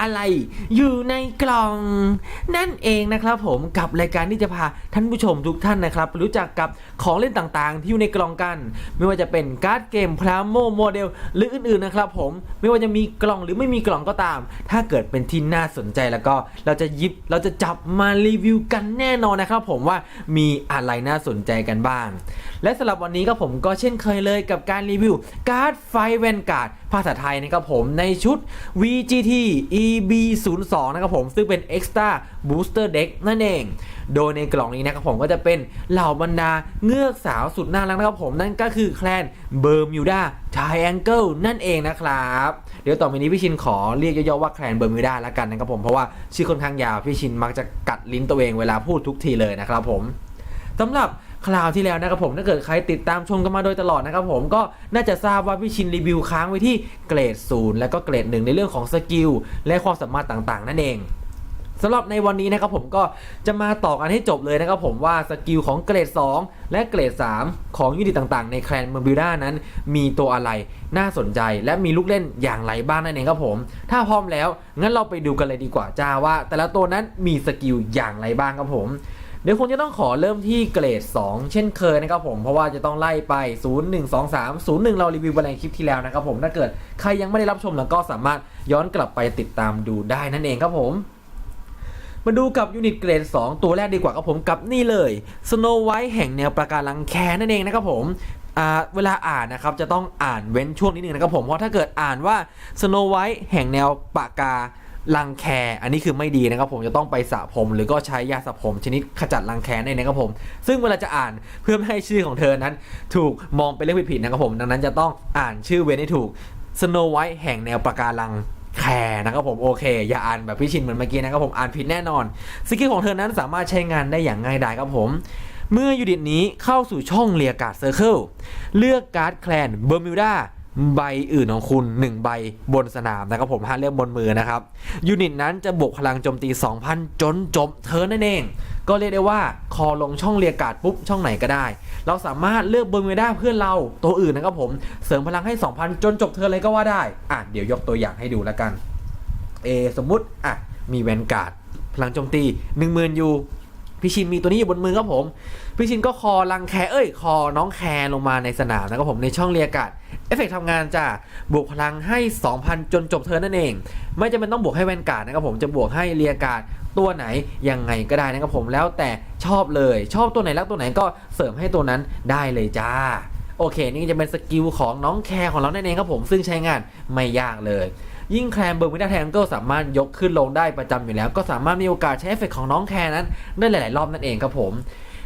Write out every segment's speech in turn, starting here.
อะไรอยู่ในกล่อง นั่นเองนะครับผมกับรายการที่จะพาท่านผู้ชมทุกท่านนะครับรู้จักกับของเล่นต่างๆ ที่อยู่ในกล่องกัน ไม่ว่าจะเป็นการ์ดเกมพลาโมโมเดลหรืออื่นๆนะครับผมไม่ว่าจะมีกล่องหรือไม่มีกล่องก็ตาม ถ้าเกิดเป็นที่น่าสนใจแล้วก็เราจะยิบเราจะจับมารีวิวกันแน่นอนนะครับผมว่ามีอะไรน่าสนใจกันบ้าง และสำหรับวันนี้ก็ผมก็เช่นเคยเลยกับการรีวิวการ์ดไฟแวนการ์ดาษาไทยนะครับผมในชุด VGT EB02 นะครับผมซึ่งเป็น Extra Booster Deck นั่นเอง โดยในกล่องนี้นะครับผมก็จะเป็นเหล่าบรรดาเงือกสาวสุดน่ารักนะครับผมนั่นก็คือแคลนเบอร์มิวดาไทแองเกิลนั่นเองนะครับ เดี๋ยวต่อไปนี้พี่ชินขอเรียกย่อๆว่าแคลนเบอร์มิวดาล้วกันนะครับผมเพราะว่าชื่อค่อนข้างยาวพี่ชินมักจะกัดลิ้นตัวเองเวลาพูดทุกทีเลยนะครับผมสำหรับ คราวที่แล้วนะครับผมถ้าเกิดใครติดตามชมกันมาโดยตลอดนะครับผมก็น่าจะทราบว่าพี่ชินรีวิวค้างไว้ที่เกรดศูนย์และก็เกรดหนึ่งในเรื่องของสกิลและความสามารถต่างๆ นั่นเองสำหรับในวันนี้นะครับผมก็จะมาต่อกันให้จบเลยนะครับผมว่าสกิลของเกรด 2 และเกรด 3 ของยูนิตต่างๆ ในแคลนเมอร์บิวด้านั้น มีตัวอะไรน่าสนใจ และมีลูกเล่นอย่างไรบ้างนั่นเองครับผม ถ้าพร้อมแล้วงั้นเราไปดูกันเลยดีกว่าจ้าว่า แต่ละตัวนั้นมีสกิลอย่างไรบ้างครับผม เดี๋ยวคงจะต้องขอเริ่มที่เกรด 2 เช่นเคยนะครับผมเพราะว่าจะต้องไล่ไป 0 1 2 3 0 1 เรารีวิวไปในคลิปที่แล้วนะครับผมถ้าเกิดใครยังไม่ได้รับชมแล้วก็สามารถย้อนกลับไปติดตามดูได้นั่นเองครับผมมาดูกับยูนิตเกรด 2 ตัวแรกดีกว่าครับผมกับนี่เลย Snow White แห่งแนวประการังแคนั่นเองนะครับผมเวลาอ่านนะครับจะต้องอ่านเว้นช่วงนิดนึงนะครับผมเพราะถ้าเกิดอ่านว่า Snow White แห่งแนวปากกา รังแค อันนี้คือไม่ดีนะครับผมจะต้องไปสระผม หรือก็ใช้ยาสระผม ชนิดขจัดรังแคนั่นเองนะครับผม ซึ่งเวลาจะอ่านเพื่อไม่ให้ชื่อของเธอนั้น ถูกมองเป็นเรื่องผิดๆนะครับผม ดังนั้นจะต้องอ่านชื่อเวนให้ถูก Snow White แห่งแนวปะการังแคร์นะครับผมโอเค อย่าอ่านแบบพี่ชินเหมือนเมื่อกี้นะครับผมอ่านผิดแน่นอนสกิลของเธอนั้นสามารถใช้งานได้อย่างง่ายดายครับผม เมื่อยูนิตนี้เข้าสู่ช่องเรียกาดเซอร์เคิลเลือกการ์ดแคลนเบอร์มิวดา ใบอื่นของคุณ 1 ใบบนสนามนะครับผมห้าเลือกบนมือนะครับ ยูนิตนั้นจะบวกพลังโจมตี 2,000 จนจบเธอนั่นเอง ก็เรียกได้ว่าคอลงช่องเรียกาดปุ๊บ ช่องไหนก็ได้ เราสามารถเลือกบอร์มิวดาเพื่อนเราตัวอื่นนะครับผม เสริมพลังให้ 2,000 จนจบเธอเลยก็ว่าได้ อะเดี๋ยวยกตัวอย่างให้ดูแล้วกัน เอ สมมุติอะมีแวนการ์ดพลังโจมตี 10,000ยู พี่ชินมีตัวนี้อยู่บนมือครับผมพี่ชินก็คอลังแคเอ้ย คอน้องแคลงมาในสนามนะครับผมในช่องเรียกาดเอฟเฟกทำงานจะบวกพลังให้ 2,000 จนจบเทิร์นนั่นเอง ไม่จำเป็นต้องบวกให้แวนการ์ดนะครับผมจะบวกให้เรียกาดตัวไหนยังไงก็ได้นะครับผมแล้วแต่ชอบเลย ชอบตัวไหนรักตัวไหนก็เสริมให้ตัวนั้นได้เลยจ้าโอเค นี่จะเป็นสกิลของน้องแคร์ของเรานั่นเองครับผมซึ่งใช้งานไม่ยากเลย ยิ่งแคลนเบอร์มิด้าแทงเกิลสามารถยกขึ้นลงได้ประจำอยู่แล้ว ก็สามารถมีโอกาสใช้เอฟเฟกของน้องแคร์นั้น ได้หลาย ๆ รอบนั่นเองครับผม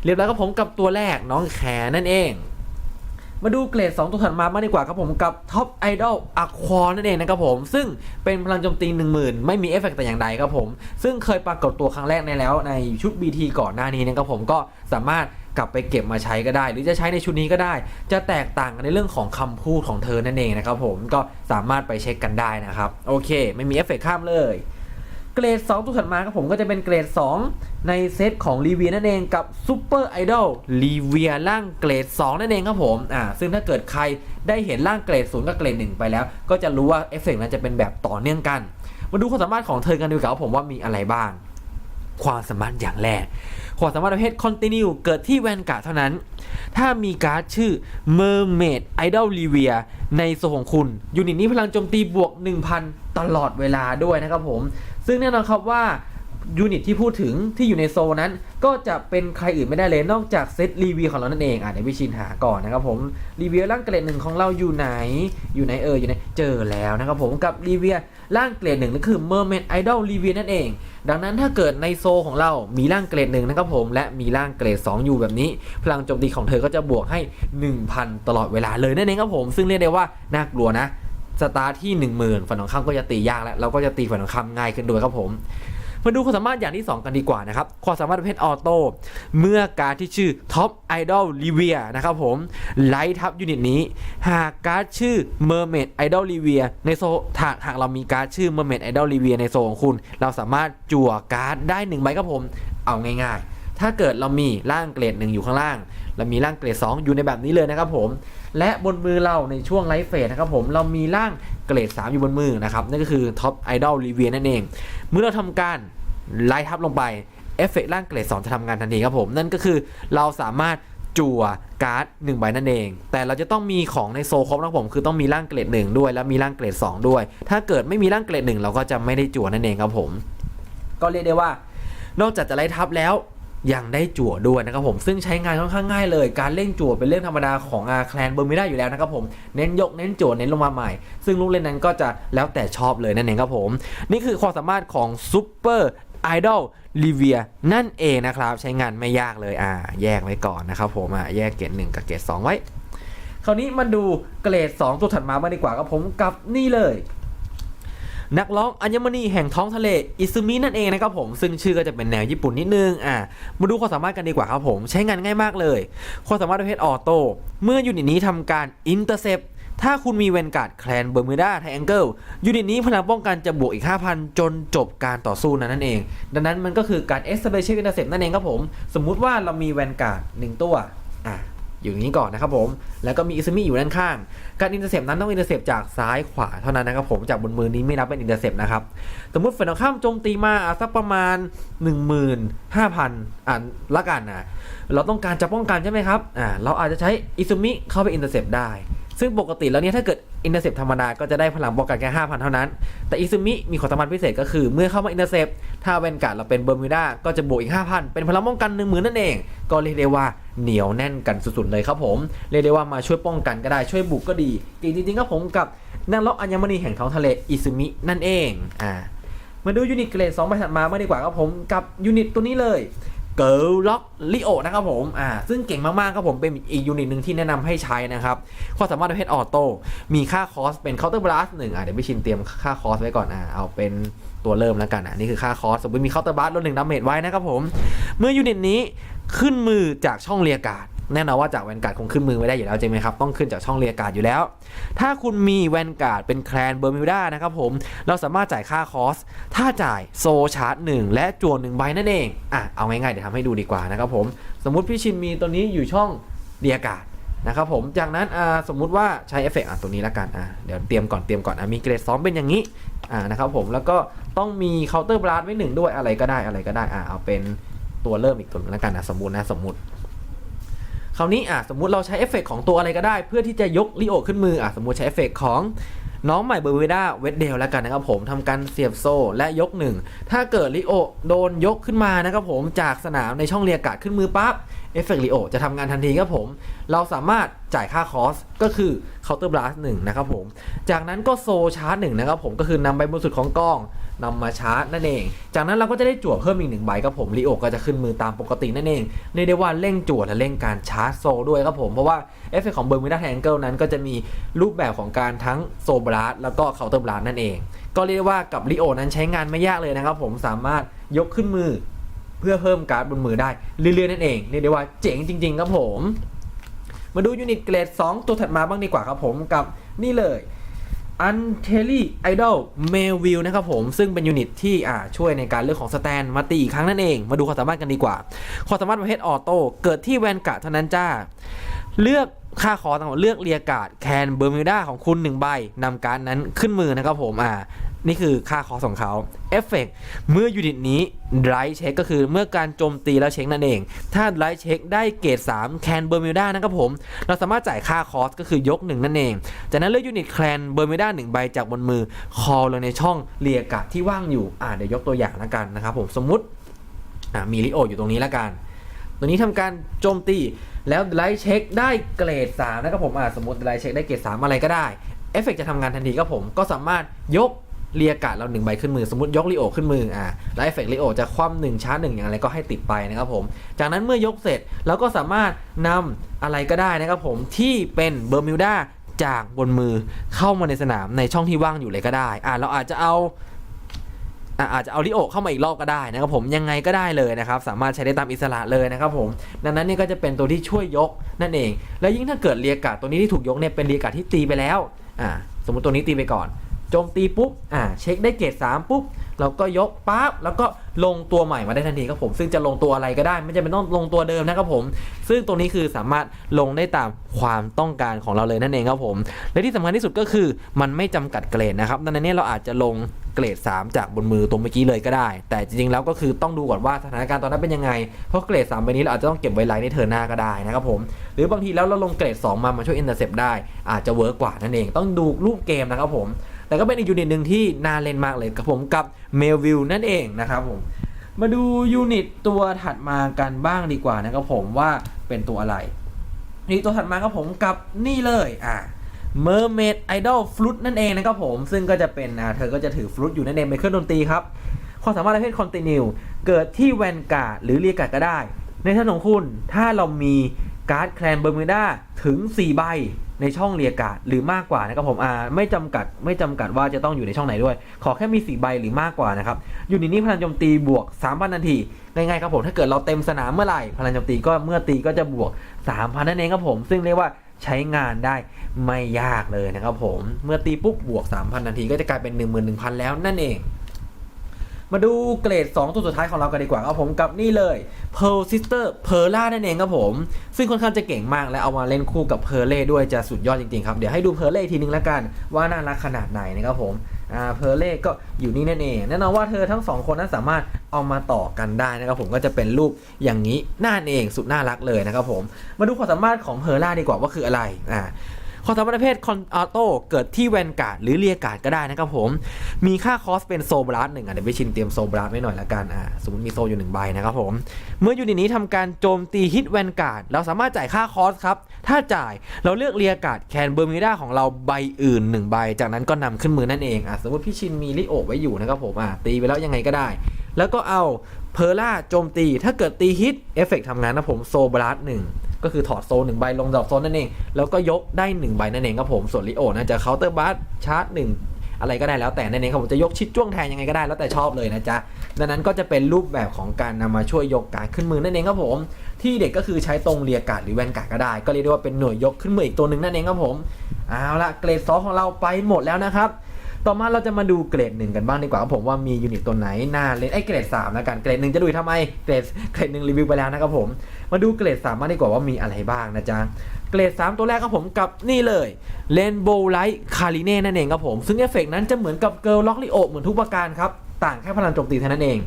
เรียบร้อยครับผมกับตัวแรกน้องแคร์นั่นเองมาดูเกรด 2 ตัวถัดมาบ้างดีกว่าครับผมกับท็อปไอดอลอะควอนั่นเองนะครับผม ซึ่งเป็นพลังโจมตี 10,000 ไม่มีเอฟเฟกต์แต่อย่างใดครับผม ซึ่งเคยปรากฏตัวครั้งแรกในแล้วในชุด BT ก่อนหน้านี้นะครับผมก็สามารถ กลับไปเก็บมาใช้ก็ได้ หรือจะใช้ในชุดนี้ก็ได้ จะแตกต่างกันในเรื่องของคำพูดของเธอนั่นเองนะครับผมก็สามารถไปเช็คกันได้นะครับโอเค ไม่มีเอฟเฟกข้ามเลยเกรด 2 ตัวถัดมาครับผมก็จะเป็นเกรด 2 ในเซตของรีเวียนั่นเองกับซูเปอร์ไอดอลรีเวียร่างเกรด 2 นั่นเองครับผมอ่าซึ่งถ้าเกิดใครได้เห็นร่างเกรด 0 กับเกรด 1 ไปแล้ว ก็จะรู้ว่าเอฟเฟกต์นั้นจะเป็นแบบต่อเนื่องกัน มาดูความสามารถของเธอกันดีกว่าผมว่ามีอะไรบ้าง ความสามารถอย่างแรก ความสามารถประเภทคอนติเนียเกิดที่แวนการ์ดเท่านั้น ถ้ามีการ์ดชื่อ Mermaid Idol r e v i a ในโซนของคุณ ยูนิตนี้พลังโจมตีบวก 1,000 ตลอดเวลาด้วยนะครับผม ซึ่งแน่นอนครับว่า ยูนิตที่พูดถึงที่อยู่ในโซนนั้น ก็จะเป็นใครอื่นไม่ได้เลยนอกจากเซตรีวิวของเรานั่นเองอะเดี๋ยวพี่ชินหาก่อนนะครับผมรีวิวร่างเกรดหนึ่งของเราอยู่ไหน อยู่ไหนเอออยู่ไหนเจอแล้วนะครับผมกับรีวิวร่างเกรดหนึ่งนั่นคือ Mermaid Idol รีวิวนั่นเอง ดังนั้นถ้าเกิดในโซของเรามีร่างเกรดหนึ่งนะครับผมและมีร่างเกรด2อยู่แบบนี้ พลังโจมตีของเธอก็จะบวกให้ 1,000 ตลอดเวลาเลยนั่นเองครับผม ซึ่งเรียกได้ว่าน่ากลัวนะสตาร์ทที่ 10,000ฝั่งตรงข้ามก็จะตียากแล้วเราก็จะตีฝั่งตรงข้ามง่ายขึ้นด้วยครับผม มาดูความสามารถอย่างที่ 2 กันดีกว่านะครับ ความสามารถประเภทออโต้เมื่อการที่ชื่อ Top Idol r e v i e r นะครับผมไลท์ทับยูนิตนี้ หากการ์ดชื่อ Mermaid Idol r e v i e r ในโซหากหากเรามีการ์ดชื่อ Mermaid Idol r e v i e r ในโซของคุณ เราสามารถจั่วการ์ดได้1ใบครับผม เอาง่าย ๆ ถ้าเกิดเรามีร่างเกรดหนึ่งอยู่ข้างล่าง เรามีร่างเกรด 2 อยู่ในแบบนี้เลยนะครับผมและบนมือเราในช่วงไลฟ์เฟสนะครับผมเรามีร่างเกรด 3 อยู่บนมือนะครับนั่นก็คือ Top Idol r e v i e r นั่นเอง เมื่อเราทำการไล่ทับลงไปเอฟเฟกต์ร่างเกรด2จะทำงานทันทีครับผม นั่นก็คือเราสามารถจั่วการ์ด1ใบนั่นเอง แต่เราจะต้องมีของในโซครบนะผมคือต้องมีร่างเกรด1ด้วย แล้วมีร่างเกรด2 ด้วย ถ้าเกิดไม่มีร่างเกรด1เราก็จะไม่ได้จั่วนั่นเองครับผม ก็เรียกได้ว่านอกจากจะไล่ทับแล้ว ยังได้จั่วด้วยนะครับผมซึ่งใช้งานค่อนข้างง่ายเลย การเล่นจั่วเป็นเรื่องธรรมดาของอาแคลนเบอร์มิได้อยู่แล้วนะครับผมเน้นยกเน้นจั่วเน้นลงมาใหม่ ซึ่งลูกเล่นนั้นก็จะแล้วแต่ชอบเลยนั่นเองครับผม นี่คือความสามารถของซูเปอร์ไอดอลลิเวียนั่นเองนะครับ ใช้งานไม่ยากเลยอ่า แยกไว้ก่อนนะครับผมอ่าแยกเกรดหนึ่งกับเกรดสองไว้ คราวนี้มาดูเกรด 2 ตัวถัดมาบ้างดีกว่าครับผมกับนี่เลย นักร้องอัญมณีแห่งท้องทะเลอิซึมินั่นเองนะครับผมซึ่งชื่อก็จะเป็นแนวญี่ปุ่นนิดนึงอะมาดูความสามารถกันดีกว่าครับผม ใช้งานง่ายมากเลยความสามารถประเภทออโต้เมื่อยูนิตนี้ทำการอินเตอร์เซปถ้าคุณมีเวนการ์ดแคลนเบอร์มิวดาไทแองเกิลยูนิตนี้พลังป้องกันจะบวกอีก 5,000 จนจบการต่อสู้นั้นนั่นเอง ดังนั้นมันก็คือการเอสเ b เ i อินเตอร์เซปนั่นเองครับผม สมมุติว่าเรามีแวนการ์ดหนึ่งตัวอะ อยู่นี้ก่อนนะครับผม แล้วก็มีอิซึมิอยู่ด้านข้าง การอินเตอร์เซปนั้นต้องอินเตอร์เซปจากซ้ายขวาเท่านั้นนะครับผมจากบนมือนี้ไม่นับเป็นอินเตอร์เซปนะครับ สมมติฝ่ายตรงข้ามโจมตีมาสักประมาณ 15,000อ่านละกันนะเราต้องการจะป้องกันใช่ไหมครับอ่าเราอาจจะใช้อิซุมิเข้าไปอินเตอร์เซปได้ ซึ่งปกติแล้วเนี่ยถ้าเกิดอินเตอร์เซปธรรมดาก็จะได้พลังป้องกันแค่ 5,000 เท่านั้น แต่อิซุมิมีความสามารถพิเศษก็คือ เมื่อเข้ามาอินเตอร์เซปถ้าเวนการ์ดเราเป็นเบอร์มิวดาก็จะบวกอีก 5,000 เป็นพลังป้องกัน1 0,000นั่นเอง ก็เรียกได้ว่าเหนียวแน่นกันสุดๆเลยครับผม เรียกได้ว่ามาช่วยป้องกันก็ได้ช่วยบุกก็ดีจริงๆครับผมกับนักล็อกอัญมณีแห่งท้องทะเลอิซุมินั่นเองอ่ามาดูยูนิตเกรด2ใบถัดมาไม่ดีกว่าครับผมกับยูนิตตัวนี้เลย เกิร์ลล็อกลิโอนะครับผมอ่าซึ่งเก่งมากๆครับผมเป็นอีกยูนิตหนึ่งที่แนะนำให้ใช้นะครับความสามารถประเภทออโต้มีค่าคอสเป็นเคาน์เตอร์บลัสหนึ่งอะเดี๋ยวพี่ชินเตรียมค่าคอสไว้ก่อนอ่าเอาเป็นตัวเริ่มแล้วกันอะนี่คือค่าคอสสมมติมีเคาน์เตอร์บลัสลดหนึ่งดาเมจไว้นะครับผม เมื่อยูนิตนี้ขึ้นมือจากช่องเรียการ แน่นอนว่าจากแวนการ์ดคงขึ้นมือไม่ได้อยู่แล้วใช่ไหมครับต้องขึ้นจากช่องเรียการ์ดอยู่แล้ว ถ้าคุณมีแวนการ์ดเป็นแคลนเบอร์มิวดานะครับผมเราสามารถจ่ายค่าคอสถ้าจ่ายโซชาร์จหนึ่งและจวนหนึ่งใบนั่นเองอะเอาง่ายๆเดี๋ยวทำให้ดูดีกว่านะครับผมสมมุติพี่ชินมีตัวนี้อยู่ช่องเรียการ์ดนะครับผมจากนั้นอ่าสมมุติว่าใช้เอฟเฟกต์อะตัวนี้ละกันอะเดี๋ยวเตรียมก่อนเตรียมก่อนอะมีเกรด2เป็นอย่างนี้อ่านะครับผมแล้วก็ต้องมีเคาน์เตอร์บลัสไว้หนึ่งด้วยอะไรก็ได้อะไรก็ได้อะเอาเป็นตัวเริ่มอีกตัวนึงละกันนะสมมตินะสมมติ คราวนี้อะสมมุติเราใช้เอฟเฟกต์ของตัวอะไรก็ได้ เพื่อที่จะยกลิโอขึ้นมืออะสมมุติใช้เอฟเฟกต์ของน้องใหม่เบอร์เวด้าเวดเดลแล้วกันนะครับผมทำการเสียบโซ่และยกหนึ่งถ้าเกิดลิโอโดนยกขึ้นมานะครับผมจากสนามในช่องเรียการ์ดขึ้นมือปั๊บเอฟเฟกต์ลิโอจะทำงานทันทีครับผม เราสามารถจ่ายค่าคอสก็คือเคาน์เตอร์บลัสหนึ่งนะครับผม จากนั้นก็โซชาร์จหนึ่งนะครับผมก็คือนำใบบนสุดของกล้อง นำมาชาร์จนั่นเอง จากนั้นเราก็จะได้จั่วเพิ่มอีกหนึ่งใบครับผมลิโอก็จะขึ้นมือตามปกตินั่นเองเรียกได้ว่าเร่งจั่วและเร่งการชาร์จโซด้วยครับผมเพราะว่าเอฟเฟกต์ของเบอร์มิดาแทงเกิลนั้นก็จะมีรูปแบบของการทั้งโซบลัสแล้วก็เคาน์เตอร์บลัสนั่นเอง ก็เรียกว่ากับลิโอนั้นใช้งานไม่ยากเลยนะครับผมสามารถยกขึ้นมือเพื่อเพิ่มการ์ดบนมือได้เรื่อยๆนั่นเองเรียกได้ว่าเจ๋งจริง ๆ ครับผม มาดูยูนิตเกรด 2 ตัวถัดมาบ้างดีกว่าครับผมกับนี่เลย อันเทลลี่ไอดอลเมลวิลนะครับผมซึ่งเป็นยูนิตที่อ่าช่วยในการเลือกของสแตนมาตีอีกครั้งนั่นเอง มาดูความสามารถกันดีกว่า ความสามารถประเภทออโต้เกิดที่แวนการ์ดเท่านั้นจ้า เลือก ค่าคอต่างๆเลือกเรียกาดแคนเบอร์มิวดาของคุณหนึ่งใบนำการนั้นขึ้นมือนะครับผมอ่านี่คือค่าคอสของเขาเอฟเฟกเมื่อยูนิตนี้ไ i ท์เช็คก็คือเมื่อการโจมตีแล้วเช็คนั่นเอง ถ้าไ i ท์เช็คได้เกรด3แคนเบอร์มิวดานะครับผม เราสามารถจ่ายค่าคอสก็คือยกหนึ่งนั่นเอง จากนั้นเลือกยูนิตแคนเบอร์มิวดาหนึ่งใบจากบนมือคอลงในช่องเรียกะที่ว่างอยู่อ่าเดี๋ยวยกตัวอย่างแล้วกันนะครับผมสมมุติอ่ามีลิโออยู่ตรงนี้แล้วกัน ตัวนี้ทำการโจมตี แล้วไลท์เช็คได้เกรด3นะครับผมอ่าสมมติไลท์เช็คได้เกรด3อะไรก็ได้เอฟเฟกจะทำงานทันทีครับผมก็สามารถยกเรียกาดเราหนึ่งใบขึ้นมือ สมมติยกลีโอขึ้นมืออ่าแล้วเอฟเฟกลีโอจะคว่ำหนึ่งช้าหนึ่งอย่างไรก็ให้ติดไปนะครับผม จากนั้นเมื่อยกเสร็จเราก็สามารถนำอะไรก็ได้นะครับผมที่เป็นเบอร์มิวดาจากบนมือเข้ามาในสนามในช่องที่ว่างอยู่เลยก็ได้อ่าเราอาจจะเอา อาจจะเอาลิโอเข้ามาอีกรอบก็ได้นะครับผมยังไงก็ได้เลยนะครับสามารถใช้ได้ตามอิสระเลยนะครับผมดังนั้นนี่ก็จะเป็นตัวที่ช่วยยกนั่นเอง แล้วยิ่งถ้าเกิดเรียกาดตัวนี้ที่ถูกยกเนี่ยเป็นเรียกาดที่ตีไปแล้วอ่าสมมติตัวนี้ตีไปก่อนโจมตีปุ๊บอ่าเช็คได้เกรด3ปุ๊บเราก็ยกปั๊บแล้วก็ลงตัวใหม่มาได้ทันทีครับผมซึ่งจะลงตัวอะไรก็ได้ ไม่จำเป็นต้องลงตัวเดิมนะครับผม ซึ่งตัวนี้คือสามารถลงได้ตามความต้องการของเราเลยนั่นเองครับผม และที่สำคัญที่สุดก็คือมันไม่จำกัดเกรดนะครับดังนั้นเนี่ยเราอาจจะลง เกรด 3 จากบนมือตรงเมื่อกี้เลยก็ได้ แต่จริงๆแล้วก็คือต้องดูก่อนว่าสถานการณ์ตอนนั้นเป็นยังไง เพราะเกรด3ใบนี้เราอาจจะต้องเก็บไว้ไลน์ในเทอร์นหน้าก็ได้นะครับผม หรือบางทีแล้วเราลงเกรด 2 มามาช่วยอินเตอร์เซปได้อาจจะเวิร์กกว่านั่นเอง ต้องดูรูปเกมนะครับผม แต่ก็เป็นอีกยูนิตหนึ่งที่น่าเล่นมากเลยกับผมกับเมลวิลนั่นเองนะครับผม มาดูยูนิตตัวถัดมากันบ้างดีกว่านะครับผมว่าเป็นตัวอะไรนี่ตัวถัดมาครับผมกับนี่เลยอ่า Mermaid Idol Flute นั่นเองนะครับผม ซึ่งก็จะเป็นอ่าเธอก็จะถือฟลุตอยู่นั่นเองเป็นเครื่องดนตรีครับ ความสามารถประเภท Continue เกิดที่แวนการ์ดหรือเรียการ์ดก็ได้ ในท่านของคุณ ถ้าเรามีการ์ดแคลนเบอร์มิวดาถึง 4 ใบในช่องเรียกาดหรือมากกว่านะครับผมอ่าไม่จำกัดไม่จำกัดว่าจะต้องอยู่ในช่องไหนด้วย ขอแค่มี4ใบหรือมากกว่านะครับอยูนิตนี้พลังโจมตีบวก 3,000 นาทีง่ายๆครับผมถ้าเกิดเราเต็มสนามเมื่อไหร่พลังโจมตีก็เมื่อตีก็จะบวก 3,000 นั่นเองครับผม ซึ่งเรียกว่า ใช้งานได้ไม่ยากเลยนะครับผม เมื่อตีปุ๊บบวก 3,000นาทีก็จะกลายเป็น 11,000 แล้วนั่นเอง มาดูเกรด 2 ตัวสุดท้ายของเรากันดีกว่าครับผมกับนี่เลย Pearl Sister Perla นั่นเองครับผม ซึ่งค่อนข้างจะเก่งมากและเอามาเล่นคู่กับ p e r l e ด้วยจะสุดยอดจริงๆครับ เดี๋ยวให้ดู p e r l e ทีนึงแล้วกันว่าน่ารักขนาดไหนนะครับผม อ่า p e r l e ก็อยู่นี่นั่นเองแน่นอนว่าเธอทั้งสองคนนั้นสามารถเอามาต่อกันได้นะครับผมก็จะเป็นรูปอย่างนี้นั่นเองสุดน่ารักเลยนะครับผมมาดูความสามารถของเพอร์ล่าดีกว่าว่าคืออะไรอ่า ความสามารถประเภทคอนออโต้เกิดที่แวนการ์ดหรือเรียการ์ดก็ได้นะครับผม มีค่าคอสเป็นโซบลัสหนึ่งอะเดี๋ยวไปชินเตรียมโซบลัสไว้หน่อยละกันอ่าสมมติมีโซอยู่หนึ่งใบนะครับผม เมื่อยูนิตนี้ทำการโจมตีฮิตแวนการ์ดเราสามารถจ่ายค่าคอสครับ ถ้าจ่ายเราเลือกเรียการ์ดแคนเบอร์มิวดาของเราใบอื่น1ใบจากนั้นก็นำขึ้นมือนั่นเองอะสมมติพี่ชินมีลิโอไว้อยู่นะครับผมอะตีไปแล้วยังไงก็ได้ แล้วก็เอาเพอร่าโจมตีถ้าเกิดตีฮิตเอฟเฟกทำงานนะผมโซบลัสหนึ่ง ก็คือถอดโซนหนึ่งใบลงดอกโซนนั่นเอง แล้วก็ยกได้หนึ่งใบนั่นเองครับผม ส่วนลิโอนะจะเคาน์เตอร์บัสชาร์จหนึ่งอะไรก็ได้แล้วแต่นั่นเองครับผมจะยกชิดจ้วงแทนยังไงก็ได้แล้วแต่ชอบเลยนะจ๊ะดังนั้นก็จะเป็นรูปแบบของการนำมาช่วยยกการขึ้นมือนั่นเองครับผม ที่เด็กก็คือใช้ตรงเรียกาดหรือแวนกาดก็ได้ ก็เรียกได้ว่าเป็นหน่วยยกขึ้นมืออีกตัวหนึ่งนั่นเองครับผมเอาละเกรดซอของเราไปหมดแล้วนะครับ ต่อมาเราจะมาดูเกรดหนึ่งกันบ้างดีกว่าครับผมว่ามียูนิตตัวไหนน่าเล่นไอ้เกรด3แล้วกันเกรดหนึ่งจะดูทำไมเกรดเกรดหนึ่งรีวิวไปแล้วนะครับผมมาดูเกรด3มากดีกว่าว่ามีอะไรบ้างนะจ๊ะเกรด 3 ตัวแรกครับผมกับนี่เลย Rainbow Light c a r i n e นั่นเองครับผม ซึ่งเอฟเฟกต์นั้นจะเหมือนกับ Girl Lock Leo เหมือนทุกประการครับ ต่างแค่พลังโจมตีเท่านั้นเอง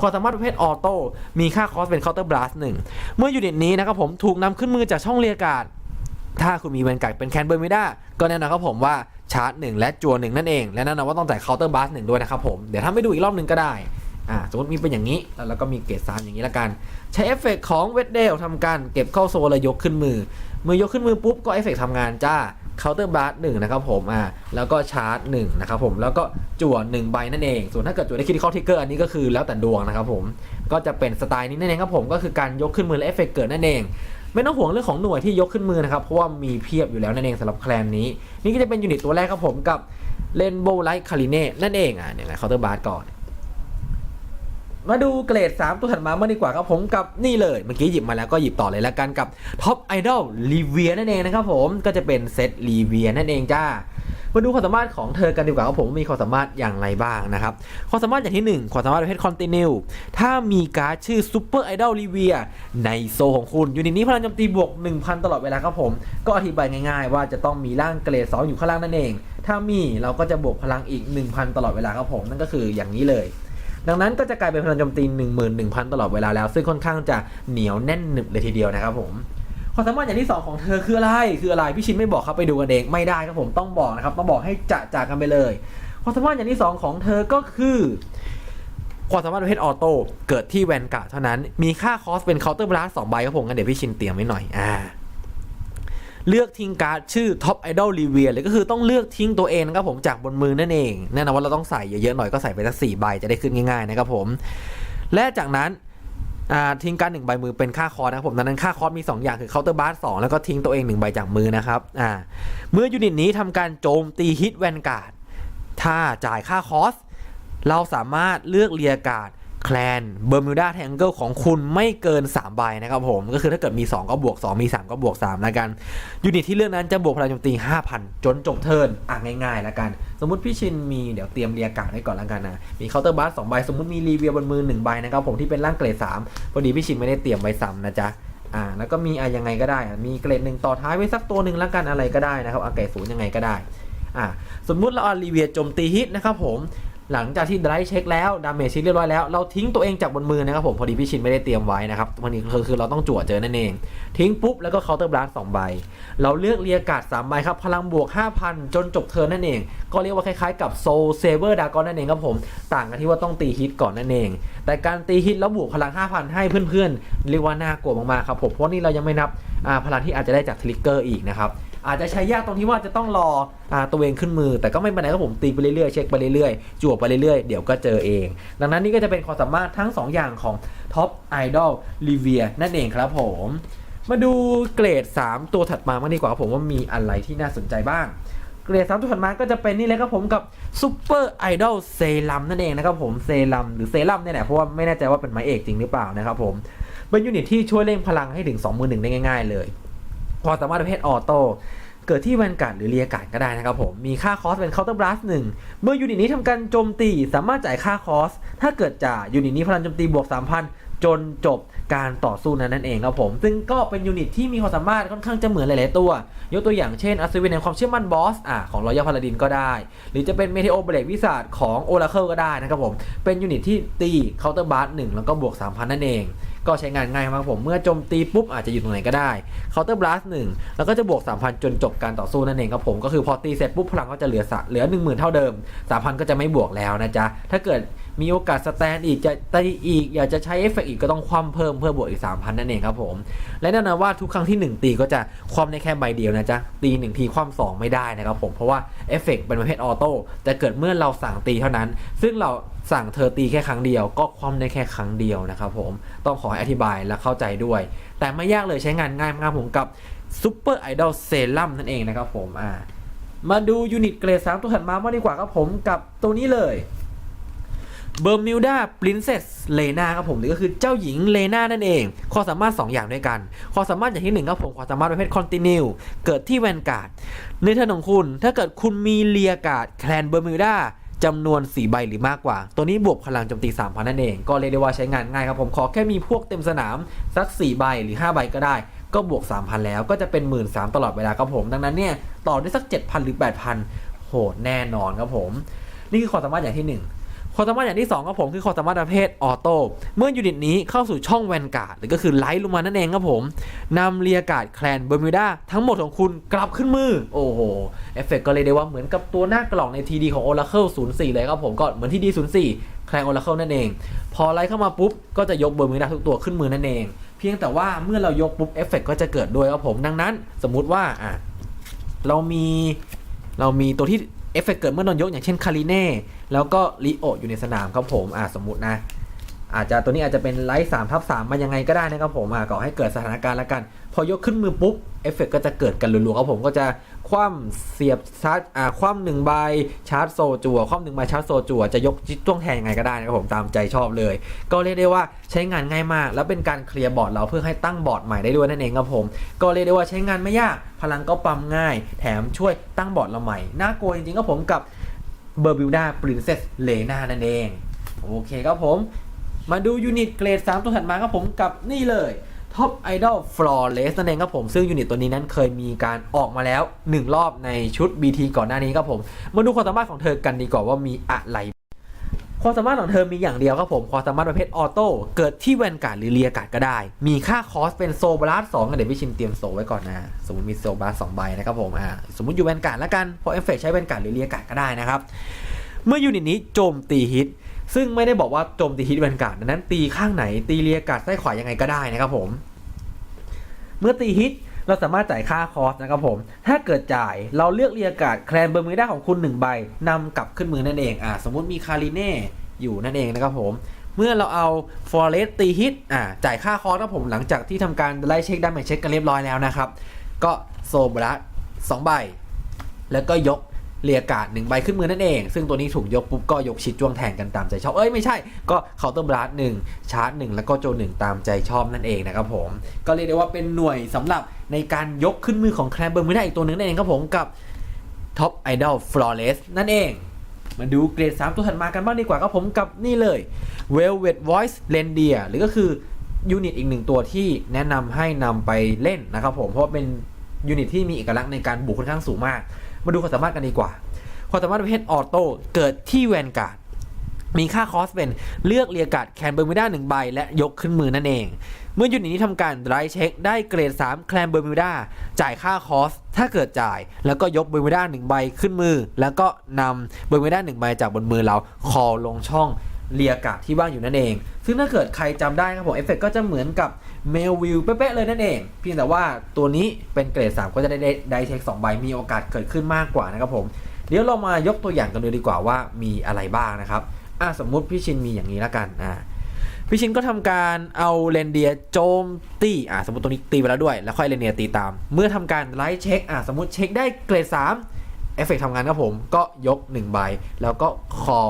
ความสามารถประเภทออโต้มีค่าคอสเป็น Counter Blast 1เมื่อยูนิตนี้นะครับผมถูกนำขึ้นมือจากช่องเรียกาศถ้าคุณมีแวนการ์ดเป็นแคนเบอร์มิด้าก็แน่นอนครับผมว่า ชาร์จ1และจัว1นั่นเองและแน่นอนว่าต้องจ่ายเคาน์เตอร์บัสหนึ่งด้วยนะครับผมเดี๋ยวถ้าไม่ดูอีกรอบหนึ่งก็ได้อ่าสมมติมีเป็นอย่างนี้แล้วเราก็มีเกรด3อย่างนี้ละกัน ใช้เอฟเฟกของเวดเดลทำการเก็บเข้าโซนแล้วยกขึ้นมือ มือยกขึ้นมือปุ๊บก็เอฟเฟกทำงานจ้าเคาน์เตอร์บัสหนึ่งนะครับผมอ่าแล้วก็ชาร์จหนึ่งนะครับผมแล้วก็จั่วหนึ่งใบนั่นเอง ส่วนถ้าเกิดจั่วได้คิดข้าทิกเกอร์อันนี้ก็คือแล้วแต่ดวงนะครับผมก็จะเป็นสไตล์นี้นั่นเองครับผมก็คือการยกขึ้นมือและเอฟเฟกเกิดนั่นเอง ไม่ต้องห่วงเรื่องของหน่วยที่ยกขึ้นมือนะครับ เพราะว่ามีเพียบอยู่แล้วนั่นเองสำหรับแคลนนี้ นี่ก็จะเป็นยูนิตตัวแรกครับผมกับเลนโบไลท์คาริเน่นั่นเองอะเนี่ยไงเคาน์เตอร์บาร์ก่อน มาดูเกรด 3 ตัวถัดมาเมื่อดีกว่าครับผมกับนี่เลย เมื่อกี้หยิบมาแล้วก็หยิบต่อเลยละกันกับท็อปไอดอลลีเวียนั่นเองนะครับผมก็จะเป็นเซตลีเวียนั่นเองจ้า มาดูความสามารถของเธอกันดีกว่าครับผมมีความสามารถอย่างไรบ้างนะครับความสามารถอย่างที่หนึ่งความสามารถประเภทคอนติเนียถ้ามีการ์ดชื่อซูเปอร์ไอดอลลิเวียในโซของคุณยูนิตนี้พลังโจมตีบวก 1,000 ตลอดเวลาครับผม ก็อธิบายง่ายๆ ว่าจะต้องมีร่างเกรด2อยู่ข้างล่างนั่นเอง ถ้ามีเราก็จะบวกพลังอีก 1,000 ตลอดเวลาครับผมนั่นก็คืออย่างนี้เลยดังนั้นก็จะกลายเป็นพลังโจมตี 11,000 ตลอดเวลาแล้ว ซึ่งค่อนข้างจะเหนียวแน่นหนึบเลยทีเดียวนะครับผม ความสามารถอย่างที่ 2 ของเธอคืออะไร คืออะไรพี่ชินไม่บอกครับไปดูกันเองไม่ได้ครับผมต้องบอกนะครับต้องบอกให้จะจากกันไปเลยความสามารถอย่างที่ 2 ของเธอก็คือความสามารถประเภทออโต้เกิดที่แวนการ์ดเท่านั้นมีค่าคอสเป็นเคาน์เตอร์บลัสสองใบครับผมงั้นเดี๋ยวพี่ชินเตรียมไว้หน่อยอ่าเลือกทิ้งการ์ดชื่อ Top Idol r e v i e w เลยก็คือต้องเลือกทิ้งตัวเองนะครับผมจากบนมือนั่นเองแน่นอนว่าเราต้องใส่เยอะๆหน่อยก็ใส่ไปสักสี่ใบจะได้ขึ้นง่ายๆนะครับผม และจากนั้น ทิ้งการหนึ่งใบมือเป็นค่าคอร์สนะครับผมดังนั้นค่าคอร์สมี2อย่างคือเคาน์เตอร์บาร์สแล้วก็ทิ้งตัวเองหนึ่งใบจากมือนะครับเมื่อยูนิตนี้ทำการโจมตีฮิตแวนการ์ดถ้าจ่ายค่าคอสเราสามารถเลือกเรียการ์ด แคลนเบอร์มิวดาแทงเกิลของคุณไม่เกิน 3 ใบนะครับผม ก็คือถ้าเกิดมี 2 ก็บวก 2 มี 3 ก็บวก3แล้วกัน ยูนิตที่เลือกนั้นจะบวกพลังโจมตี 5,000 จนจบเทิร์นอะง่ายๆแล้วกัน สมมติพี่ชินมีเดี๋ยวเตรียมเรียการ์ดไว้ก่อนแล้วกันนะ มีเคาน์เตอร์บาร์สองใบ สมมติมีรีเวียบนมือ1ใบนะครับผมที่เป็นร่างเกรด3พอดีพี่ชินไม่ได้เตรียมไว้ซ้ำนะจ๊ะอ่าแล้วก็มีอะยังไงก็ได้ มีเกรดหนึ่งต่อท้ายไว้สักตัวหนึ่งแล้วกันอะไรก็ได้นะครับอาเกรดศูนย์ยังไงก็ได้อ่าสมมุติเราเอารีเวียโจมตีฮิตนะครับผม หลังจากที่ไดร์เช็คแล้วดาเมจเรียบร้อยแล้วเราทิ้งตัวเองจากบนมือนะครับผมพอดีพี่ชินไม่ได้เตรียมไว้นะครับวันนี้คือคือเราต้องจั่วเจอนั่นเอง ทิ้งปุ๊บแล้วก็เคาน์เตอร์บลัสสองใบ เราเลือกเรียการ์ด3ใบครับพลังบวก 5,000 จนจบเทิร์นนั่นเอง ก็เรียกว่าคล้ายๆกับโซลเซเวอร์ดากอนนั่นเองครับผมต่างกันที่ว่าต้องตีฮิตก่อนนั่นเอง แต่การตีฮิตแล้วบวกพลัง 5,000 ให้เพื่อนๆเรียกว่าน่ากลัวมากๆครับผมเพราะนี่เรายังไม่นับพลังที่อาจจะได้จากทริกเกอร์อีกนะครับ อาจจะใช้ยากตรงที่ว่าจะต้องรออตัวเองขึ้นมือ แต่ก็ไม่เป็นไรครับผมตีไปเรื่อยๆเช็คไปเรื่อยๆจั่วไปเรื่อยๆ เดี๋ยวก็เจอเอง ดังนั้นนี่ก็จะเป็นความสามารถทั้ง 2 อย่างของ Top Idol r e v i e r นั่นเองครับผม มาดูเกรด 3 ตัวถัดมาบ้างดีกว่าครับผมว่ามีอะไรที่น่าสนใจบ้างเกรด3ตัวถัดมาก็จะเป็นนี่เลยครับผมกับ Super Idol เซรัมนั่นเองนะครับผมเซรัมหรือเซรัมเนี่ยแหละเพราะว่าไม่แน่ใจว่าเป็นไม้เอกจริงหรือเปล่านะครับผม เป็นยูนิตที่ช่วยเร่งพลังให้ถึง 21,000 ได้ง่ายๆเลย ความสามารถประเภทออโต้เกิดที่แวนการ์ดหรือเรียการ์ดก็ได้นะครับผม มีค่าคอสเป็นเคาน์เตอร์บลัสหนึ่งเมื่อยูนิตนี้ทำการโจมตีสามารถจ่ายค่าคอส ถ้าเกิดจายยูนิตนี้พลังโจมตีบวก 3,000 จนจบการต่อสู้นั้นนั่นเองครับผม ซึ่งก็เป็นยูนิตที่มีความสามารถค่อนข้างจะเหมือนหลาย ๆ ตัว ยกตัวอย่างเช่นอัศวินแห่งความเชื่อมั่นบอสอะของรอยัลพาลาดินก็ได้ หรือจะเป็นเมเทโอเบรกวิสาดของโอราเคิลก็ได้นะครับผม เป็นยูนิตที่ตีเคาน์เตอร์บลัสหนึ่งแล้วก็บวก 3,000 นั่นเอง ก็ใช้งานง่ายมากครับผมเมื่อโจมตีปุ๊บอาจจะอยู่ตรงไหนก็ได้เคาน์เตอร์บลัสหนึ่งแล้วก็จะบวก 3,000 จนจบการต่อสู้นั่นเองครับผมก็คือพอตีเสร็จปุ๊บพลังก็จะเหลือสะเหลือ 10,000 เท่าเดิม 3,000 ก็จะไม่บวกแล้วนะจ๊ะถ้าเกิด มีโอกาสสแตนอีกจะตีอีก อยากจะใช้เอฟเฟกต์อีกก็ต้องคว่ำเพิ่มเพื่อบวกอีก 3,000 นั่นเองครับผม และแน่นอนว่าทุกครั้งที่ 1 ตีก็จะคว่ำได้แค่ใบเดียวนะจ๊ะ ตี 1 ทีคว่ำ2ไม่ได้นะครับผม เพราะว่าเอฟเฟกต์เป็นประเภทออโต้จะเกิดเมื่อเราสั่งตีเท่านั้น ซึ่งเราสั่งเธอตีแค่ครั้งเดียว ก็คว่ำได้แค่ครั้งเดียวนะครับผมต้องขอให้อธิบายและเข้าใจด้วย แต่ไม่ยากเลยใช้งานง่ายมากครับผมกับ Super Idol Serum นั่นเองนะครับผมอ่ามาดูยูนิตเกรด3ตัวถัดมาบ้างดีกว่าครับผมกับตัวนี้เลย เบอร์มิวดาปรินเซสเลนาครับผมหรือก็คือเจ้าหญิงเลนานั่นเองความสามารถ 2 อย่างด้วยกันความสามารถอย่างที่1ครับผมความสามารถประเภทคอนติเนียลเกิดที่แวนการ์ดในเทิร์นของคุณ ถ้าเกิดคุณมีเลียการ์ดแคลนเบอร์มิวดาจำนวน 4 ใบหรือมากกว่า ตัวนี้บวกพลังโจมตี 3,000 นั่นเอง ก็เรียกได้ว่าใช้งานง่ายครับผม ขอแค่มีพวกเต็มสนาม สัก 4 ใบหรือ 5 ใบก็ได้ ก็บวก 3,000 แล้วก็จะเป็น 1 3ื่นตลอดเวลาครับผม ดังนั้นเนี่ย ต่อได้สัก 7,000 หรือ 8,000 โหดแน่นอนครับผม นี่คือความสามารถอย่างที่ 1 ความสามารถอย่างที่ 2ครับผมคือความสามารถประเภทออโต้เมื่อยูนิตนี้เข้าสู่ช่องแวนการ์ดหรือก็คือไลท์ลงมานั่นเองครับผมนำเรียการ์ดแคลนเบอร์มิวดาทั้งหมดของคุณกลับขึ้นมือ โอ้โห เอฟเฟกก็เลยได้ว่าเหมือนกับตัวหน้ากล่องในทีดีของ Oracle 04 เลยครับผมก็เหมือนที่ดี04แคลน Oracle นั่นเอง พอไลท์เข้ามาปุ๊บ ก็จะยกเบอร์มิวดาทุกตัวขึ้นมือนั่นเอง เพียงแต่ว่าเมื่อเรายกปุ๊บเอฟเฟกก็จะเกิดด้วยครับผมดังนั้น สมมุติว่าอะเรามีเรามีตัวที่เอฟเฟกเกิดเมื่อโดนยกอย่างเช่นคาริเน่ แล้วก็ลิโออยู่ในสนามครับผมอ่าสมมุตินะ อาจจะตัวนี้อาจจะเป็นไลท์สามทับสามมายังไงก็ได้นะครับผมอะก่อให้เกิดสถานการณ์ละกัน พอยกขึ้นมือปุ๊บเอฟเฟกก็จะเกิดกันรัวๆครับผมก็จะคว่ำเสียบชาร์จอ่าคว่ำหนึ่งใบชาร์จโซจัวคว่ำหนึ่งใบชาร์จโซจัวจะยกจิตจ้วงแทนยังไงก็ได้นะครับผมตามใจชอบเลย ก็เรียกได้ว่าใช้งานง่ายมาก แล้วเป็นการเคลียร์บอร์ดเราเพื่อให้ตั้งบอร์ดใหม่ได้ด้วยนั่นเองครับผม ก็เรียกได้ว่าใช้งานไม่ยาก พลังก็ปั๊มง่าย แถมช่วยตั้งบอร์ดเราใหม่น่ากลัวจริงๆครับผมกับ เบอร์บิวดาปรินเซสเลนานั่นเอง โอเคครับผม มาดูยูนิตเกรด 3 ตัวถัดมาครับผมกับนี่เลย Top Idol Flawless นั่นเองครับผม ซึ่งยูนิตตัวนี้นั้นเคยมีการออกมาแล้ว 1 รอบในชุด BT ก่อนหน้านี้ครับผม มาดูความสามารถของเธอกันดีกว่าว่ามีอะไร ความสามารถของเธอมีอย่างเดียวครับผมความสามารถประเภทออโต้เกิดที่แวนการ์ดหรือเรียการ์ดก็ได้ มีค่าคอสเป็นโซบลัสสองเดี๋ยวพี่ชินเตรียมโซไว้ก่อนนะ สมมติมีโซบลัสสองใบนะครับผมอ่าสมมติอยู่แวนการ์ดแล้วกันเพราะเอฟเฟกใช้แวนการ์ดหรือเรียการ์ดก็ได้นะครับเมื่อยูนิตนี้โจมตีฮิตซึ่งไม่ได้บอกว่าโจมตีฮิตแวนการ์ดนั้นตีข้างไหนตีเรียการ์ดไส้ขวายังไงก็ได้นะครับผม เมื่อตีฮิต เราสามารถจ่ายค่าคอสนะครับผม ถ้าเกิดจ่ายเราเลือกเรียการ์ดแคลนเบอร์มิด้าของคุณหนึ่งใบนำกลับขึ้นมือนั่นเองอ่าสมมุติมีคาริเน่อยู่นั่นเองนะครับผมเมื่อเราเอาฟอร์เรสตีฮิตอ่าจ่ายค่าคอสครับผมหลังจากที่ทำการไล่เช็คได้เช็คกันเรียบร้อยแล้วนะครับ ก็โซบรัสสองใบ แล้วก็ยก เรียกาดหนึ่งใบขึ้นมือนั่นเอง ซึ่งตัวนี้ถูกยกปุ๊บก็ยกชิดจ้วงแทงกันตามใจชอบ เอ้ยไม่ใช่ ก็เคาน์เตอร์บลัสหนึ่งชาร์จหนึ่งแล้วก็โจหนึ่งตามใจชอบนั่นเองนะครับผม ก็เรียกได้ว่าเป็นหน่วยสำหรับในการยกขึ้นมือของแคลเบอร์ไม่ได้อีกตัวหนึ่งนั่นเองครับผมกับ Top Idol Flawless นั่นเองมาดูเกรด 3 ตัวถัดมากันบ้างดีกว่าครับผมกับนี่เลย Velvet Voice Reindeer หรือก็คือยูนิตอีกหนึ่งตัวที่แนะนำให้นำไปเล่นนะครับผม เพราะเป็นยูนิตที่มีเอกลักษณ์ในการบุกค่อนข้างสูงมาก มาดูความสามารถกันดีกว่า ความสามารถประเภทออโต้เกิดที่แวนการ์ดมีค่าคอสเป็นเลือกเรียกาดแคนเบอร์มิด้าหนึ่งใบ และยกขึ้นมือนั่นเอง เมื่อยูนิตนี้ทำการไดรเช็คได้เกรด 3 แคลนเบอร์มิด้าจ่ายค่าคอส ถ้าเกิดจ่าย แล้วก็ยกเบอร์มิด้าหนึ่งใบขึ้นมือ แล้วก็นำเบอร์มิด้าหนึ่งใบจากบนมือเราคอลงช่อง เรียการ์ดที่ว่างอยู่นั่นเอง ซึ่งถ้าเกิดใครจำได้ครับผมเอฟเฟกก็จะเหมือนกับเมลวิวเป๊ะๆเลยนั่นเอง เพียงแต่ว่าตัวนี้เป็นเกรด 3 ก็จะได้ได้เช็ค2ใบมีโอกาสเกิดขึ้นมากกว่านะครับผม เดี๋ยวเรามายกตัวอย่างกันดูดีกว่าว่ามีอะไรบ้างนะครับอะสมมุติพี่ชินมีอย่างนี้แล้วกันอะพี่ชินก็ทำการเอาเรนเดียโจมตีอะสมมติตัวนี้ตีไปแล้วด้วย แล้วค่อยเรนเดียตีตาม เมื่อทำการไลท์เช็คอะสมมติเช็คได้เกรด 3 เอฟเฟกทำงานครับผมก็ยก1ใบแล้วก็คอ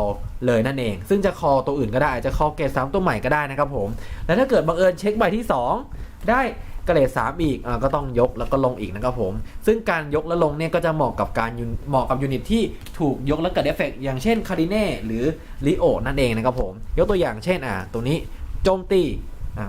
เลยนั่นเอง ซึ่งจะคอตัวอื่นก็ได้อาจจะคอเกรด3ตัวใหม่ก็ได้นะครับผมแล้วถ้าเกิดบังเอิญเช็คใบที่ 2 ได้เกรด3อีกอก็ต้องยกแล้วก็ลงอีกนะครับผม ซึ่งการยกและลงเนี่ยก็จะเหมาะกับการเหมาะกับยูนิตที่ถูกยกแล้วเกิดเอฟเฟกต์อย่างเช่นคาริเน่หรือลิโอนั่นเองนะครับผม ยกตัวอย่างเช่นอ่าตัวนี้โจมตี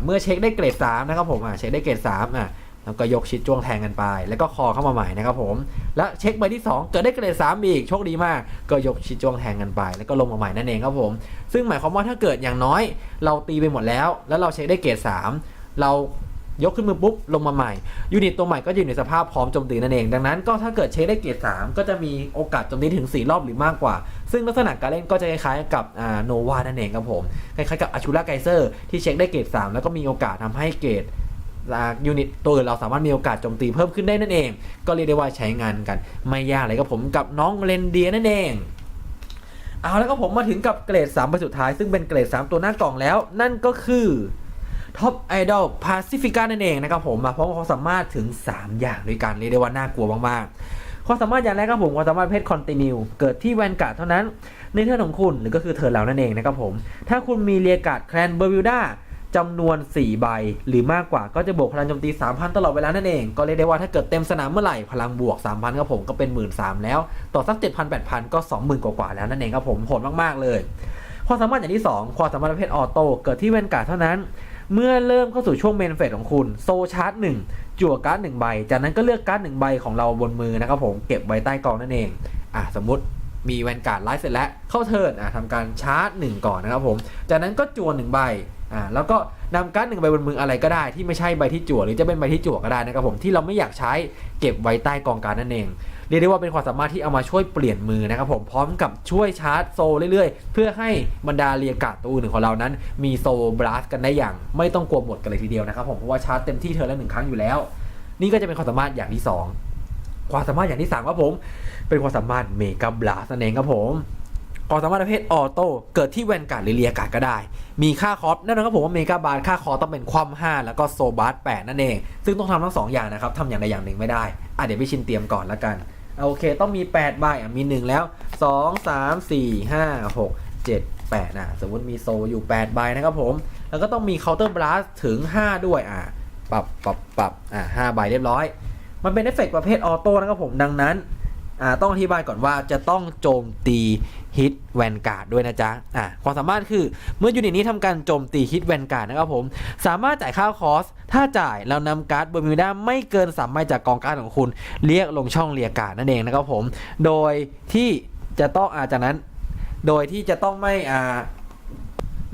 เมื่อเช็คได้เกรด3นะครับผมอ่าเช็คได้เกรด3อ่า แล้วก็ยกชิดจ้วงแทงกันไป แล้วก็คอเข้ามาใหม่นะครับผม และเช็คใบที่ 2 เกิดได้เกรด3อีก โชคดีมาก ก็ยกชิดจ้วงแทงกันไป แล้วก็ลงมาใหม่นั่นเองครับผม ซึ่งหมายความว่าถ้าเกิดอย่างน้อย เราตีไปหมดแล้ว แล้วเราเช็คได้เกรด3เรายกขึ้นมือปุ๊บลงมาใหม่ ยูนิตตัวใหม่ก็อยู่ในสภาพพร้อมโจมตีนั่นเอง ดังนั้นก็ถ้าเกิดเช็คได้เกรด3ก็จะมีโอกาสโจมตีถึง 4 รอบหรือมากกว่า ซึ่งลักษณะการเล่นก็จะคล้ายๆกับโนวานั่นเองครับผม คล้ายๆกับอาชูราไกเซอร์ที่เช็คได้เกรด3แล้วก็มีโอกาสทำให้เกร ดยูนิตตัวอื่นเราสามารถมีโอกาสโจมตีเพิ่มขึ้นได้นั่นเอง ก็เรียกได้ว่าใช้งานกัน ไม่ยากเลยครับผมกับน้องเรนเดียนั่นเองเอาแล้วก็ผมมาถึงกับเกรด3ใบสุดท้าย ซึ่งเป็นเกรด 3 ตัวหน้ากล่องแล้ว นั่นก็คือ Top Idol Pacifica นั่นเองนะครับผมมาพร้อมความสามารถถึง 3 อย่างด้วยกันเรียกได้ว่าน่ากลัวมากๆความสามารถอย่างแรกครับผมความสามารถเพชร Continue เกิดที่แวนการ์ดเท่านั้น ในเทิร์นของคุณหรือก็คือเทิร์นเรานั่นเองนะครับผม ถ้าคุณมีเรียการ์ดแคลนเบอร์วิลดา จำนวน 4 ใบ หรือมากกว่าก็จะบวกพลังโจมตี 3,000 ตลอดเวลานั่นเอง ก็เรียกได้ว่าถ้าเกิดเต็มสนามเมื่อไหร่ พลังบวก 3,000ครับผมก็เป็น 1 3 0 0 0แล้ว ต่อสัก 7,000 8,000 ก็ 20,000 กว่าๆแล้วนั่นเองครับผมโหดมากๆเลยความสามารถอย่างที่ 2 ความสามารถประเภทออโต้เกิดที่แวนการ์ดเท่านั้น เมื่อเริ่มเข้าสู่ช่วงเมนเฟสของคุณโซชาร์จ1จั่วการ์ด1ใบ จากนั้นก็เลือกการ์ด1ใบของเราบนมือนะครับผมเก็บไว้ใต้กองนั่นเองอะสมมติมีแวนการ์ดไลฟ์เสร็จแล้วเข้าเทิร์นอะทำการชาร์จ1ก่อนนะครับผมจากนั้นก็จั่ว1ใบ อ่าแล้วก็นำการ์ดหนึ่งใบบนมืออะไรก็ได้ที่ไม่ใช่ใบที่จั่วหรือจะเป็นใบที่จั่วก็ได้นะครับผมที่เราไม่อยากใช้เก็บไว้ใต้กองการนั่นเองเรียกได้ว่าเป็นความสามารถที่เอามาช่วยเปลี่ยนมือนะครับผมพร้อมกับช่วยชาร์จโซเรื่อยๆ เพื่อให้บรรดาเรียกาดตัวอื่นของเรานั้น มีโซบลัสกันได้อย่าง ไม่ต้องกลัวหมดกันเลยทีเดียวนะครับผมเพราะว่าชาร์จเต็มที่เธอและหนึ่งครั้งอยู่แล้ว นี่ก็จะเป็นความสามารถอย่างที่สองความสามารถอย่างที่สามครับผม เป็นความสามารถเมกาบลัสนั่นเองครับผม ความสามารถประเภทออโต้เกิดที่แวนการ์ดหรือเรียการ์ดก็ได้ มีค่าคอสแน่นอนครับผมว่าเมกาบาร์ค่าคอต้องเป็นความ5แล้วก็โซบาร์8นั่นเอง ซึ่งต้องทำทั้งสองอย่างนะครับทำอย่างใดอย่างหนึ่งไม่ได้อะเดี๋ยวพี่ชินเตรียมก่อนละกันเอาโอเคต้องมี8ใบอะมี 1 แล้ว 2 3 4 5 6 7 8นะสมมติมีโซอยู่8ใบนะครับผม แล้วก็ต้องมีเคาน์เตอร์บลัสถึง 5 ด้วยอะปรับปรับปรับอะ5ใบเรียบร้อย มันเป็นเอฟเฟกต์ประเภทออโต้นะครับผมดังนั้น อ่าต้องอธิบายก่อนว่าจะต้องโจมตีฮิตแวนการ์ดด้วยนะจ๊ะอ่าความสามารถคือเมื่อยูนิตนี้ทำการโจมตีฮิตแวนการ์ดนะครับผม สามารถจ่ายค่าคอส ถ้าจ่ายเรานำการ์ดเบอร์มิวด้าไม่เกินสามใบจากกองการ์ดของคุณ เรียกลงช่องเรียการ์ดนั่นเองนะครับผม โดยที่จะต้องอาจากนั้น โดยที่จะต้องไม่อ่า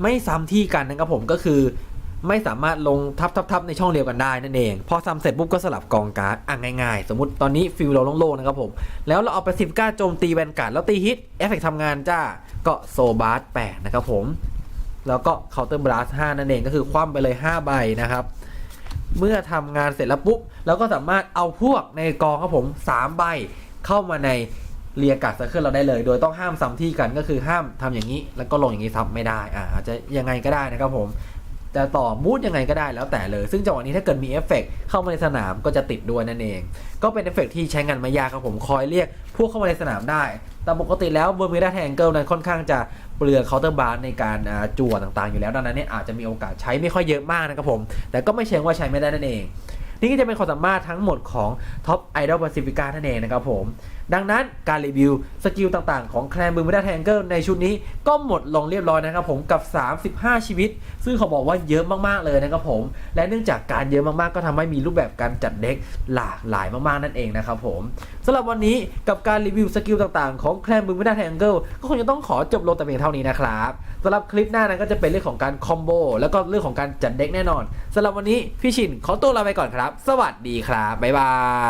ไม่ซ้ำที่กันนะครับผมก็คือ ไม่สามารถลงทับทับทับในช่องเดียวกันได้นั่นเอง พอซ้ำเสร็จปุ๊บก็สลับกองการ์ดอะง่ายๆ สมมติตอนนี้ฟิลเราโล่งๆนะครับผม แล้วเราเอาไปสิบก้าโจมตีแวนการ์ดแล้วตีฮิตเอฟเฟกทำงานจ้าก็โซบาร์แปดนะครับผม แล้วก็เคาน์เตอร์บลัสห้านั่นเองก็คือคว่ำไปเลย5ใบนะครับเมื่อทำงานเสร็จแล้วปุ๊บเราก็สามารถเอาพวกในกองครับผม3ใบเข้ามาในเรียกัดเซอร์เคิลเราได้เลย โดยต้องห้ามซ้ำที่กันก็คือห้ามทำอย่างนี้ แล้วก็ลงอย่างนี้ซ้ำไม่ได้อ่าอาจจะยังไงก็ได้นะครับผม จะต่อมูดยังไงก็ได้แล้วแต่เลย ซึ่งจังหวะนี้ถ้าเกิดมีเอฟเฟกต์เข้ามาในสนามก็จะติดด้วยนั่นเอง ก็เป็นเอฟเฟกต์ที่ใช้งานไม่ยากครับผมคอยเรียกพวกเข้ามาในสนามได้ แต่ปกติแล้วเบอร์มิวดาแทงเกิลนั้นค่อนข้างจะเปลืองเคาน์เตอร์บาร์ในการจั่วต่างๆอยู่แล้วดังนั้นเนี่ยอาจจะมีโอกาสใช้ไม่ค่อยเยอะมากนะครับผม แต่ก็ไม่เชิงว่าใช้ไม่ได้นั่นเอง นี่ก็จะเป็นความสามารถทั้งหมดของ Top Idol Pacifica นั่นเองนะครับผม ดังนั้นการรีวิวสกิลต่างๆ ของแคลนบูม d ด a แทงเกิลในชุดนี้ก็หมดลงเรียบร้อยนะครับผมกับ 35 ชีวิต ซึ่งเขาบอกว่าเยอะมากๆเลยนะครับผม และเนื่องจากการเยอะมากๆ ก็ทำให้มีรูปแบบการจัดเด็กหลากหลายมากๆนั่นเองนะครับผมสำหรับวันนี้กับการรีวิวสกิลต่างๆ ของแคลนบูม d ด a แทงเกิลก็คงจะต้องขอจบลงแต่เพียงเท่านี้นะครับสำหรับคลิปหน้านั้นก็จะเป็นเรื่องของการคอมโบแล้วก็เรื่องของการจัดเด็กแน่นอนสำหรับวันนี้พี่ชินขอตัวลาไปก่อนครับ สวัสดีครับบ๊ายบาย